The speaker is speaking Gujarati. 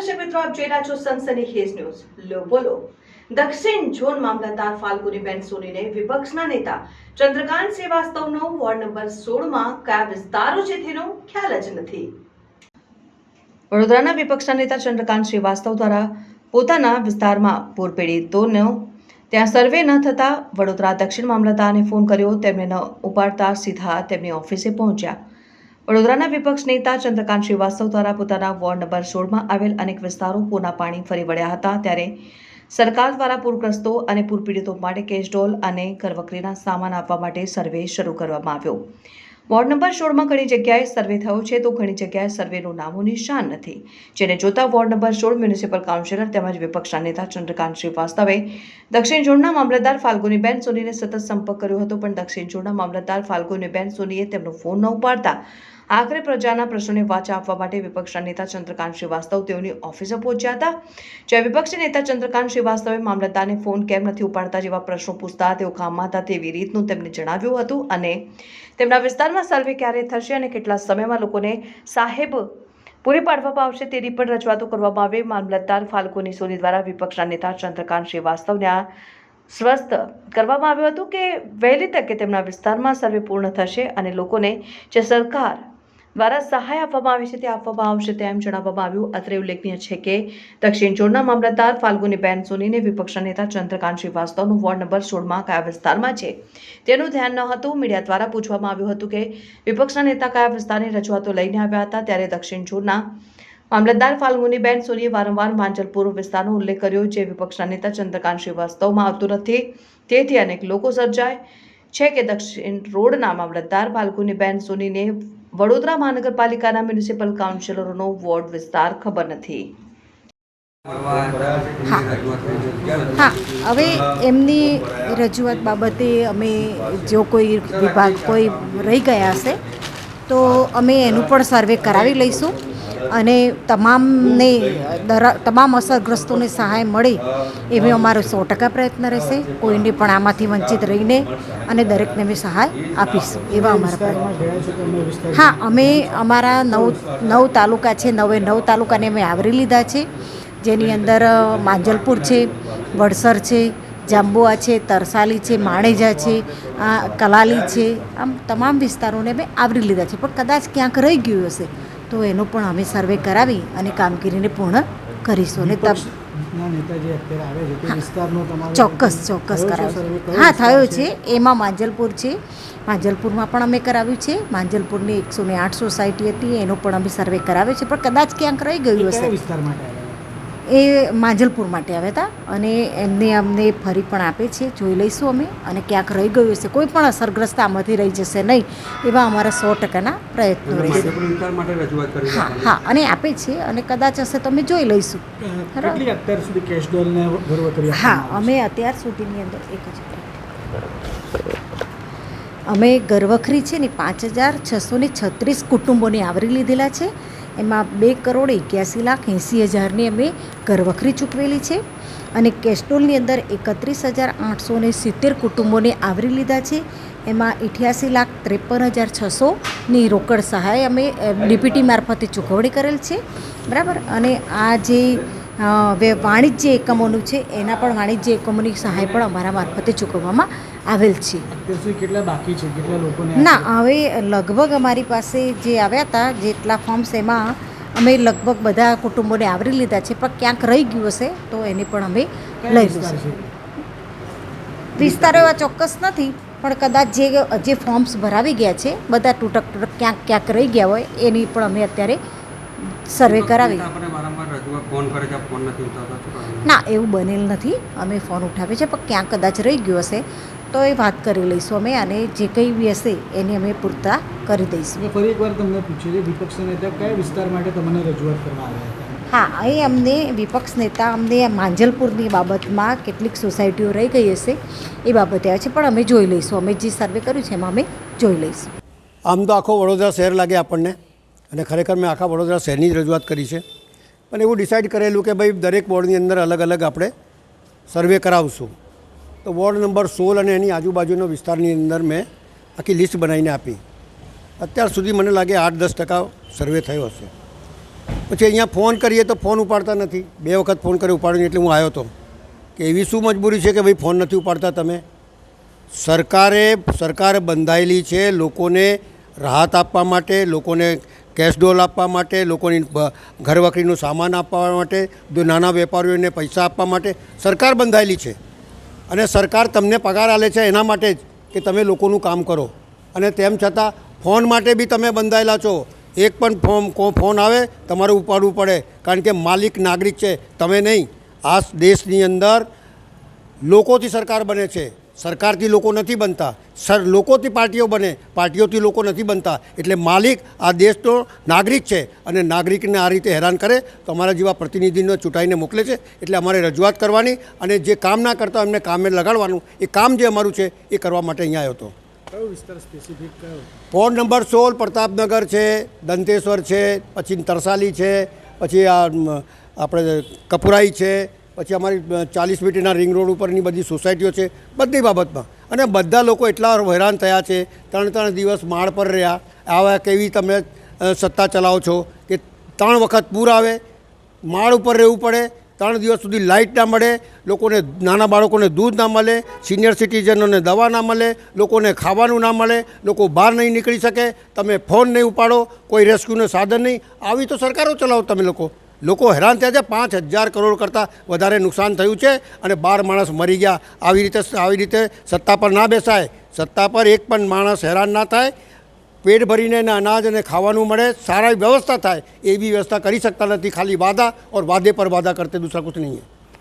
દર્શક મિત્રો આપ જોઈ રહ્યા છો સનસની હેઝ ન્યૂઝ. લો બોલો. દક્ષિણ ઝોન મામલતદાર ફાલ્ગુનીબેન સોનીને વિપક્ષના નેતા ચંદ્રકાંત શ્રીવાસ્તવનો વોર્ડ નંબર સોળમાં કયા વિસ્તારો છે તેનો ખ્યાલ જ નથી. વડોદરાના વિપક્ષના નેતા ચંદ્રકાંત શ્રીવાસ્તવ દ્વારા પોતાના વિસ્તારમાં પૂર પીડિતોનો ત્યાં સર્વે ન થતા વડોદરા દક્ષિણ મામલતદારને ફોન કર્યો. તેમને ન ઉપાડતા સીધા તેમની ઓફિસે પહોંચ્યા. વડોદરાના વિપક્ષ નેતા ચંદ્રકાંત શ્રીવાસ્તવ દ્વારા પોતાના વોર્ડ નંબર સોળમાં આવેલ અનેક વિસ્તારો પૂરના પાણી ફરી વળ્યા હતા. ત્યારે સરકાર દ્વારા પૂરગ્રસ્તો અને પૂરપીડિતો માટે કેશડોલ અને ઘરવકરીના સામાન આપવા માટે સર્વે શરૂ કરવામાં આવ્યો. વોર્ડ નંબર સોળમાં ઘણી જગ્યાએ સર્વે થયો છે તો ઘણી જગ્યાએ સર્વેનું નામો નિશાન નથી. જેને જોતા વોર્ડ નંબર સોળ મ્યુનિસિપલ કાઉન્સિલર તેમજ વિપક્ષના નેતા ચંદ્રકાંત શ્રીવાસ્તવે દક્ષિણ ઝોનના મામલતદાર ફાલ્ગુનીબેન સોનીને સતત સંપર્ક કર્યો હતો, પણ દક્ષિણ ઝોનના મામલતદાર ફાલ્ગુનીબેન સોનીએ તેમનો ફોન ન ઉપાડતા આખરે પ્રજાના પ્રશ્નોને વાચા આપવા માટે વિપક્ષના નેતા ચંદ્રકાંત શ્રીવાસ્તવ તેઓની ઓફિસે પહોંચ્યા હતા. જ્યાં વિપક્ષી નેતા ચંદ્રકાંત શ્રીવાસ્તવે મામલતદારને ફોન કેમ નથી ઉપાડતા જેવા પ્રશ્નો પૂછતા તેઓ કામમાં હતા તેવી રીતનું તેમને જણાવ્યું હતું અને તેમના વિસ્તારમાં સર્વે ક્યારે થશે અને કેટલા સમયમાં લોકોને સાહેબ પૂરી પાડવામાં આવશે તેની પણ રજૂઆતો કરવામાં આવે. મામલતદાર ફાલ્ગુની સોની દ્વારા વિપક્ષના નેતા ચંદ્રકાંત શ્રીવાસ્તવને આ સ્વસ્થ કરવામાં આવ્યું હતું કે વહેલી તકે તેમના વિસ્તારમાં સર્વે પૂર્ણ થશે અને લોકોને જે સરકાર દ્વારા સહાય આપવામાં આવી છે, તે આપવામાં આવશે તેમ જણાવવામાં આવ્યું. અત્રે ઉલ્લેખનીય છે કે દક્ષિણ ઝોનના મામલતદાર ફાલ્ગુનીબેન સોનીને વિપક્ષના નેતા ચંદ્રકાંત શ્રીવાસ્તવનું વોર્ડ નંબર સોળમાં કયા વિસ્તારમાં છે? તેનું ધ્યાન ન હતું. મીડિયા દ્વારા પૂછવામાં આવ્યું હતું કે વિપક્ષના નેતા કયા વિસ્તારની રજૂઆતો લઈને આવ્યા હતા. ત્યારે દક્ષિણ ઝોનના મામલતદાર ફાલ્ગુનીબેન સોનીએ વારંવાર માંજલપુર વિસ્તારનો ઉલ્લેખ કર્યો જે વિપક્ષના નેતા ચંદ્રકાંત શ્રીવાસ્તવમાં આવતું નથી. તેથી અનેક લોકો સર્જાય છે કે દક્ષિણ રોડના મામલતદાર ફાલ્ગુનીબેન સોનીને વડોદરા મહાનગરપાલિકાના મ્યુનિસિપલ કાઉન્સિલરોનો વોર્ડ વિસ્તાર ખબર નથી. હા હવે એમની રજૂઆત બાબતે અમે જો કોઈ વિભાગ કોઈ રહી ગયા હશે, તો અમે એનું પણ સર્વે કરાવી લઈશું. અને તમામને તમામ અસરગ્રસ્તોને સહાય મળે એવી અમારો સો ટકા પ્રયત્ન રહેશે. કોઈને પણ આમાંથી વંચિત રહીને અને દરેકને અમે સહાય આપીશું એવા અમારા હા, અમે અમારા નવ નવ તાલુકા છે, નવે નવ તાલુકાને અમે આવરી લીધા છે. જેની અંદર માંજલપુર છે, વડસર છે, જાંબુઆ છે, તરસાલી છે, માણેજા છે કલાલી છે. આમ તમામ વિસ્તારોને અમે આવરી લીધા છે. પણ કદાચ ક્યાંક રહી ગયું હશે તો એનો પણ અમે સર્વે કરાવી અને કામગીરીને પૂર્ણ કરીશું અને ચોક્કસ ચોક્કસ કરાવ્યું હા થયો છે? એમાં માંજલપુર છે. માંજલપુરમાં પણ અમે કરાવ્યું છે. માંજલપુરની એકસો ને આઠ સોસાયટી હતી એનો પણ અમે સર્વે કરાવ્યો છે. પણ કદાચ ક્યાંક રહી ગયું હશે. વિસ્તાર માટે એ માંજલપુર માટે આવ્યા હતા અને એમને અમને ફરી પણ આપે છે. જોઈ લઈશું અમે અને ક્યાંક રહી ગયું હશે. કોઈ પણ અસરગ્રસ્ત આમાંથી રહી જશે નહીં એવા અમારા સો ટકાના પ્રયત્નો રહેશે. હા હા અને આપે છે અને કદાચ હશે તો અમે જોઈ લઈશું. હા અમે અત્યાર સુધીની અંદર એક જ અમે ઘરવખરી છે ને પાંચ હજાર છસો ને છત્રીસ કુટુંબોને આવરી લીધેલા છે. એમાં બે કરોડ એક્યાસી લાખ એંસી હજારની અમે ઘરવખરી ચૂકવેલી છે અને કેસ્ટોલની અંદર એકત્રીસ હજાર આઠસો ને સિત્તેર કુટુંબોને આવરી લીધા છે. એમાં અઠ્યાસી લાખ ત્રેપન હજાર છસોની રોકડ સહાય અમે ડીપીટી મારફતે ચૂકવણી કરેલ છે. બરાબર? અને આ જે વાણિજ્ય એકમોનું છે એના પણ વાણિજ્ય એકમોની સહાય પણ અમારા મારફતે ચૂકવવામાં આવેલ છે. કેટલા બાકી છે? કેટલા લોકોને ના હવે લગભગ અમારી પાસે જે આવ્યા હતા જેટલા ફોર્મ્સ એમાં અમે લગભગ બધા કુટુંબોને આવરી લીધા છે પણ ક્યાંક રહી ગયું હશે તો એને પણ અમે લઈ લઈશું. વિસ્તારો એવા ચોક્કસ નથી પણ કદાચ જે જે ફોર્મ્સ ભરાવી ગયા છે બધા તૂટક તૂટક ક્યાંક ક્યાંક રહી ગયા હોય એની પણ અમે અત્યારે સર્વે કરાવી? ના એવું બનેલ નથી. અમે ફોન ઉઠાવીએ છે પણ ક્યાં કદાચ રહી ગયું હશે તો એ વાત કરી લઈશું અમે અને જે કંઈ બી હશે એની અમે પૂરતા કરી દઈશું. ફરી એકવાર તમને પૂછ્યું છે વિપક્ષ નેતા કયા વિસ્તાર માટે તમને રજૂઆત કરવા આવ્યા હા અહીં અમને વિપક્ષ નેતા અમને માંજલપુરની બાબતમાં કેટલીક સોસાયટીઓ રહી ગઈ હશે એ બાબતે આવે છે પણ અમે જોઈ લઈશું. અમે જે સર્વે કર્યું છે એમાં અમે જોઈ લઈશું. આમ તો આખો વડોદરા શહેર લાગે આપણને. અને ખરેખર મેં આખા વડોદરા શહેરની જ રજૂઆત કરી છે. પણ એવું ડિસાઇડ કરેલું કે ભાઈ દરેક વોર્ડની અંદર અલગ અલગ આપણે સર્વે કરાવશું. તો વોર્ડ નંબર સોળ અને એની આજુબાજુનો વિસ્તારની અંદર મેં આખી લિસ્ટ બનાવીને આપી. અત્યાર સુધી મને લાગે આઠ દસ ટકા સર્વે થયો હશે. પછી અહીંયા ફોન કરીએ તો ફોન ઉપાડતા નથી. બે વખત ફોન કરી ઉપાડ્યો એટલે હું આવ્યો હતો કે એવી શું મજબૂરી છે કે ભાઈ ફોન નથી ઉપાડતા તમે? સરકારે, સરકાર બંધાયેલી છે લોકોને રાહત આપવા માટે, લોકોને કેશ ડોલ આપવા માટે, લોકોની ઘરવખરીનો સામાન આપવા માટે જો નાના વેપારીઓને પૈસા આપવા માટે સરકાર બંધાયેલી છે. અને સરકાર તમને પગાર આલે છે એના માટે જ કે તમે લોકોનું કામ કરો. અને તેમ છતાં ફોન માટે બી તમે બંધાયેલા છો. એક પણ ફોન ફોન આવે, તમારે ઉપાડવું પડે. કારણ કે માલિક નાગરિક છે, તમે નહીં. આ દેશની અંદર લોકોથી સરકાર બને છે. સરકારથી લોકો નથી બનતા. સર લોકોથી પાર્ટીઓ બને પાર્ટીઓથી લોકો નથી બનતા. એટલે માલિક આ દેશનો નાગરિક છે અને નાગરિકને આ રીતે હેરાન કરે તો અમારા જેવા પ્રતિનિધિને ચૂંટાઈને મોકલે છે. એટલે અમારે રજૂઆત કરવાની અને જે કામ ના કરતા એમને કામે લગાડવાનું એ કામ જે અમારું છે એ કરવા માટે અહીંયા આવ્યો હતો. કયો વિસ્તાર સ્પેસિફિક કયો? વોર્ડ નંબર સોળ પ્રતાપનગર છે દંતેશ્વર છે પછી તરસાલી છે પછી આ આપણે કપુરાઈ છે પછી અમારી ચાલીસ મીટરના રિંગ રોડ ઉપરની બધી સોસાયટીઓ છે, બધી બાબતમાં. અને બધા લોકો એટલા હેરાન થયા છે, ત્રણ ત્રણ દિવસ માળ પર રહ્યા. આવા કેવી તમે સત્તા ચલાવો છો કે ત્રણ વખત પૂર આવે, માળ ઉપર રહેવું પડે, ત્રણ દિવસ સુધી લાઇટ ના મળે, લોકોને નાના બાળકોને દૂધ ના મળે, સિનિયર સિટીઝનોને દવા ના મળે, લોકોને ખાવાનું ના મળે, લોકો બહાર નહીં નીકળી શકે, તમે ફોન નહીં ઉપાડો, કોઈ રેસ્ક્યુનું સાધન નહીં. આવી તો સરકારો ચલાવો તમે લોકો. લોકો હેરાન થયા છે. પાંચ હજાર કરોડ કરતાં વધારે નુકસાન થયું છે અને બાર માણસ મરી ગયા. આવી રીતે આવી રીતે સત્તા પર ના બેસાય. સત્તા પર એક પણ માણસ હેરાન ના થાય. પેટ ભરીને અનાજ અને ખાવાનું મળે. સારા વ્યવસ્થા થાય. એવી વ્યવસ્થા કરી શકતા નથી. ખાલી વાદા ઓર વાદે પર વાદા કરતે દૂસરા કુછ નહીં